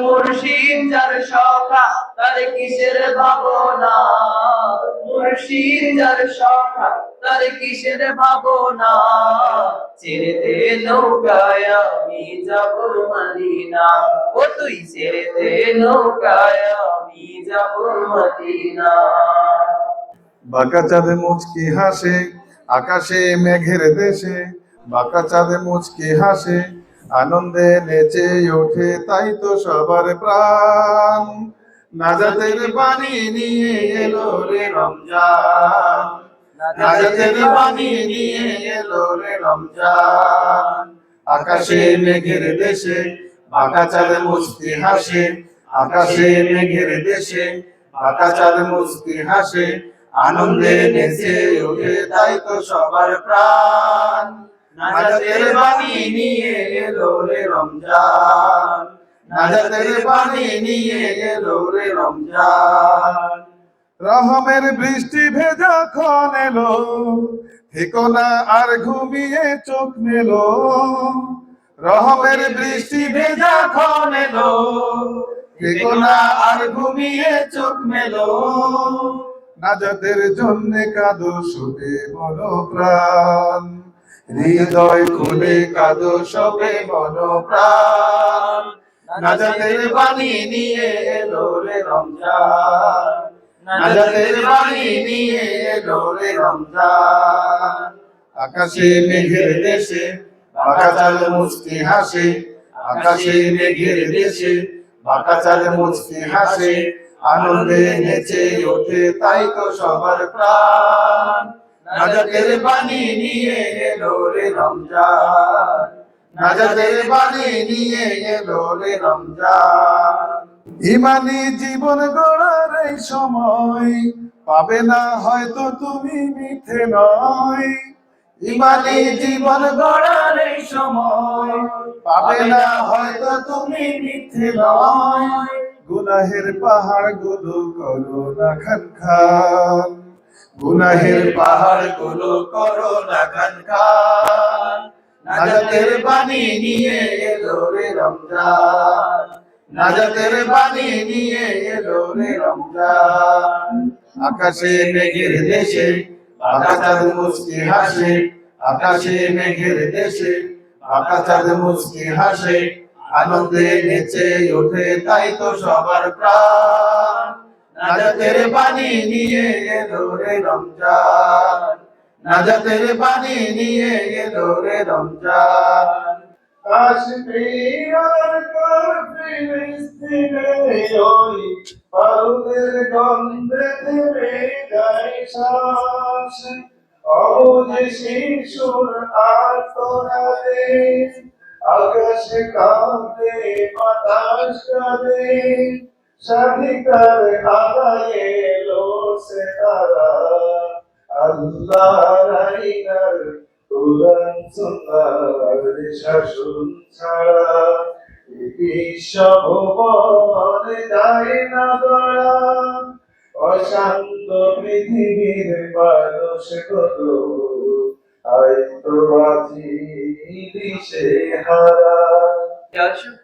মুর্শিদ, যার সখা তার কিসের ভাবনা? মুর্শিদ, যার সখা তার কিসের ভাবনা? ছেড়ে দে নৌকায়, আমি যাব মদিনা। ও তুই, ছেড়ে দে নৌকায়, আমি যাব মদিনা। বাঁকা চাঁদে মুচকি হাসে, আকাশে মেঘের দেশে। বাঁকা চাঁদে মুচকি হাসে আনন্দে নেচে ওঠে, তাই তো সবার প্রাণ। নাজাতের বাণী নিয়ে এলো রে রমজান। নাজাতের বাণী নিয়ে এলো রে রমজান। আকাশে মেঘের দেশে বাঁকা চাঁদে মুচকি হাসে। আকাশে মেঘের দেশে বাঁকা চাঁদ মুচকি হাসে। আনন্দে নেচে ওঠে, তাই তো সবার প্রাণ। নাজাতের বাণী নিয়ে এলো রে রমজান। নাজাতের বাণী নিয়ে এলো রে রমজান। রহমের বৃষ্টি ভেজা খন এলো, থেকো না আর ঘুমিয়ে চোখ মেলো। রহমের বৃষ্টি ভেজা খন এলো, থেকো না আর ঘুমিয়ে চোখ মেলো। নাজাতের জন্য কাঁদো শুবে মন প্রাণ হৃদয় খুলে কাঁদো সবে মন প্রাণ নাজাতের বাণী নিয়ে এলো রে রমজান। নাজাতের বাণী নিয়ে এলো রে রমজান। আকাশে মেঘের দেশে, বাঁকা চাল মুস্তি হাসে। আকাশে মেঘের দেশে, বাঁকা চাল মুস্তি হাসে। আনন্দে নেচে ওঠে তাই তো সবার প্রাণ। নাজাতের বাণী নিয়ে এলো রে রমজান। নাজাতের বাণী নিয়ে এলো রে রমজান। ইমানি জীবন গড়ার এই সময় পাবে না হয়তো তুমি মিথে নয়। ইমানি জীবন গড়ার এই সময় পাবে না হয়তো তুমি মিথে নয়। গুনাহের পাহাড়গুলো করো না খান খান গুনাহের পাহাড়গুলো করো না খান নাজাতের বাণী নিয়ে এলো রে রমজান। নাজাতের বাণী নিয়ে এলো রে রমজান। আকাশে মেঘের দেশে বাঁকা চাঁদ মুস্কি হাসে। আকাশে মেঘের দেশে বাঁকা চাঁদ মুস্কি হাসে। আনন্দে নেচে ওঠে তাই তো সবার প্রাণ। নাজাতের বাণী নিয়ে এলো রে রমজান। নাজাতের বাণী নিয়ে এলো রে রমজান। কাশ্মীর আর ফিলিস্তিনে ওই বারুদের গন্ধে থেমে যায় শ্বাস। অবুঝে শিশুর আর্তনাদে, আকাশে কাঁদে বাতাস স্বাধিকার আদায়ে লড়ছে তারা। আল্লাহ রাইনার কোরআন সুন্নাহর শাসন ছাড়া এই বিশ্ব ভুবন যায় না গড়া। অশান্ত পৃথিবীর মানুষগুলো হয়তো আজি দিশে হারা।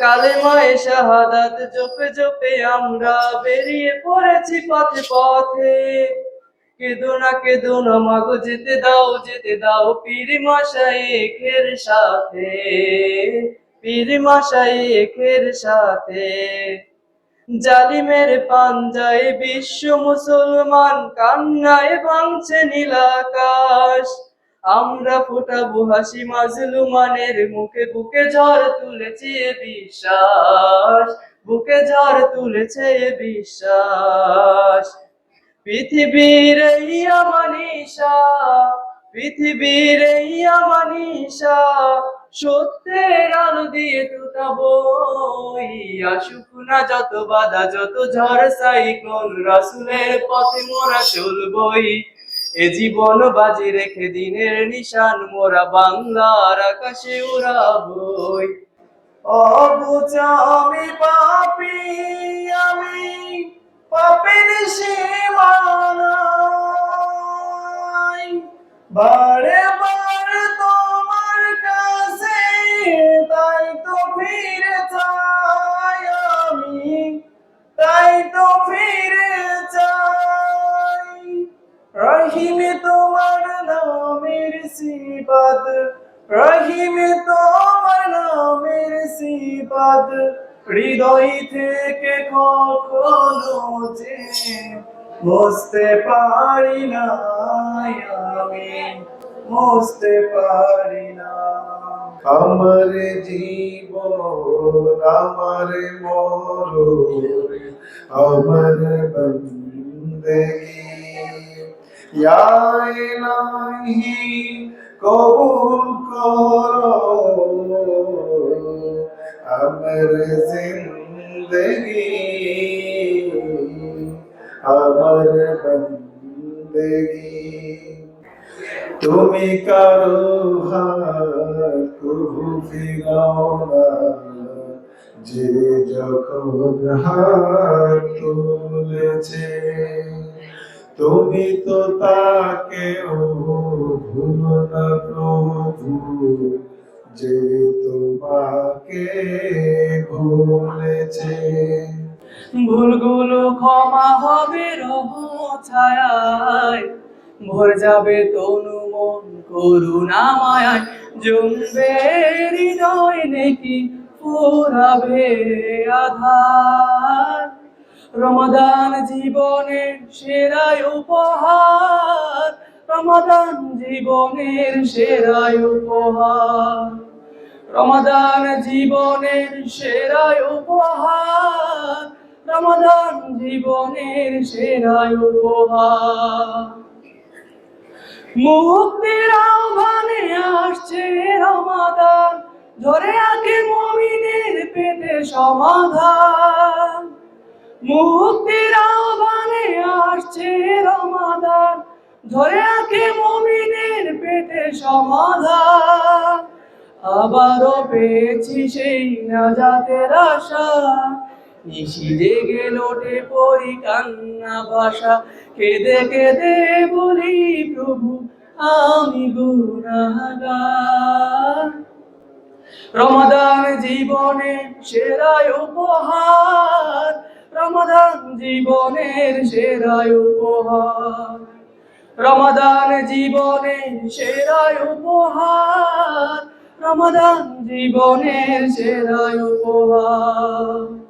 কালেমায় শাহাদাত জপে জপে আমরা বেরিয়ে পড়েছি পথে পথে। কেদো না কেদো না, মাগো, যেতে দাও যেতে দাও পীর মশাই এখের সাথে। পীর মশাই এখের সাথে। জালিমের পাঞ্জায় বিশ্ব মুসলমান, কান্নায় ভাঙছে নীলাকাশ। আমরা ফোটাবো হাসি মাজলুমানের মুখে, বুকে ঝড় তুলেছে বিশ্বাস, বুকে ঝড় তুলেছে বিশ্বাস। পৃথিবীর এই আমানিশা পৃথিবীর এই আমানিশা সত্যের আলো দিয়ে টুটাবো আসুক না যত বাধা, যত ঝড়, সাইক্লোন, রাসুলের পথে মোরা চলবই। এ জীবন বাজি রেখে দিনের নিশান, মোরা বাংলার আকাশে উড়াবই। অবুঝ আমি পাপি, আমি পাপের সীমানায়। বারে বারে তোমার সিবাদ রহিমে তোমার নামের সিবাদ। হৃদয় থেকে কখনো যে বুঝতে পারি না আমি বুঝতে পারি না। আমার জীবন, আমার মরণ, আমার বন্দগি। ইলাহি কবুল করো। আমার জিন্দগি, আমার বন্দগি। তুমি কারও হাত কবু ফিরাও যে যখন হাত তুলেছে। তুমি তো তাকে ও না প্রভু, যে তোমাকে ভুলেছে। ভুলগুলো ক্ষমা হবে রহ ছায়ায়, ভর যাবে তনু মন করুণা মায়ায়। জমবে হৃদয় নেকি, ফুরাবে আধার। রমাদান জীবনের সেরাই উপহার। রমাদান জীবনের সেরাই উপহার। রমাদান জীবনের সেরাই উপহার। রমাদান জীবনের সেরাই উপহার। মুক্তির আহ্বানে আসছে রমাদান। ধরে আগে মমিনের পেতে সমাধান। মুক্তির আহ্বানে আসছে রমাদান। ধরে আগে মমিনের পেতে সমাধান। আবারও পেয়েছি সেই নাজাতের আশা। নিশি জেগে লোটে পড়ি কান্না ভাষা কেঁদে কেঁদে বলি, প্রভু, আমি গুনাগার রমাদান জীবনে সেরাই উপহার। জীবনের সেরাই উপহার। রমাদান জীবনের সেরাই উপহার। রমাদান জীবনের সেরাই উপহার।